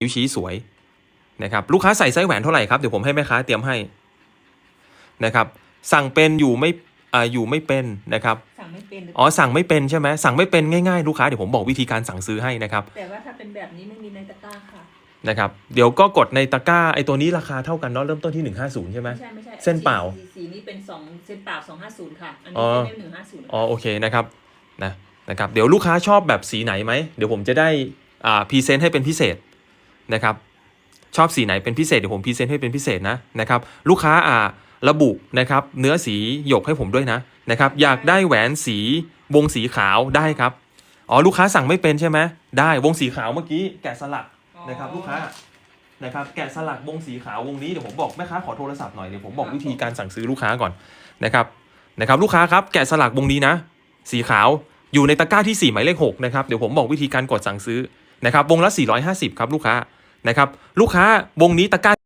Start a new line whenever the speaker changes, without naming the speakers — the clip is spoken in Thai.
นิ้วชี้สวยนะครับลูกค้าใส่ไส้แหวนเท่าไหร่ครับเดี๋ยวผมให้แม่ค้าเตรียมให้นะครับ สั่งเป็นอยู่ไม่อ่าอยู่ไม่เป็นนะครับ
สั่งไม่เป็น
อ๋อสั่งไม่เป็นใช่ไหมสั่งไม่เป็นง่ายๆลูกค้าเดี๋ยวผมบอกวิธีการสั่งซื้อให้นะครับ
แต่ว่าถ้าเป็นแบบนี้ไม่มีในตะกร้าค่ะ
นะครับเดี๋ยวก็กดในตะกร้าไอตัวนี้ราคาเท่ากันเนาะเริ่มต้นที่ 150 ใช่ไหม
ไม่ใช่ไม่ใช่
เส้นเปล่า
สีสีนี้เป็นสองเส้นเปล่าสองห้าศูนย์ค่ะอัน
อ๋
นี้
อ
เป็นหนึ่งห้าศูนย์
อ๋อโอเคนะครับนะนะครับเดี๋ยวลูกค้าชอบแบบสีไหนไหมเดี๋ยวผมจะได้อ่าพรีเซนต์ให้เป็นพิเศษ นะครับชอบสีไหนเป็นพิเศษเดี๋ยวผมพรีเซนต์ให้เป็นพิเศษนะนะครับลูกค้าอ่าระบุนะครับเนื้อสีหยกให้ผมด้วยนะนะครับอยากได้แหวนสีวงสีขาวได้ครับอ๋อลูกค้าสั่งไม่เป็นใช่ไหมได้วงสีขาวเมื่อกี้แกะสลักนะครับลูกค้านะครับแกะสลักวงสีขาววงนี้เดี๋ยวผมบอกแม่ค้าขอโทรศัพท์หน่อยเดี๋ยวผมบอกวิธีการสั่งซื้อลูกค้าก่อนนะครับนะครับลูกค้าครับแกะสลักวงนี้นะ สีขาวอยู่ในตะกร้าที่4หมายเลข6นะครับเดี๋ยวผมบอกวิธีการกดสั่งซื้อนะครับวงละ 450 ครับลูกค้า นะครับลูกค้าวงนี้ตะกร้า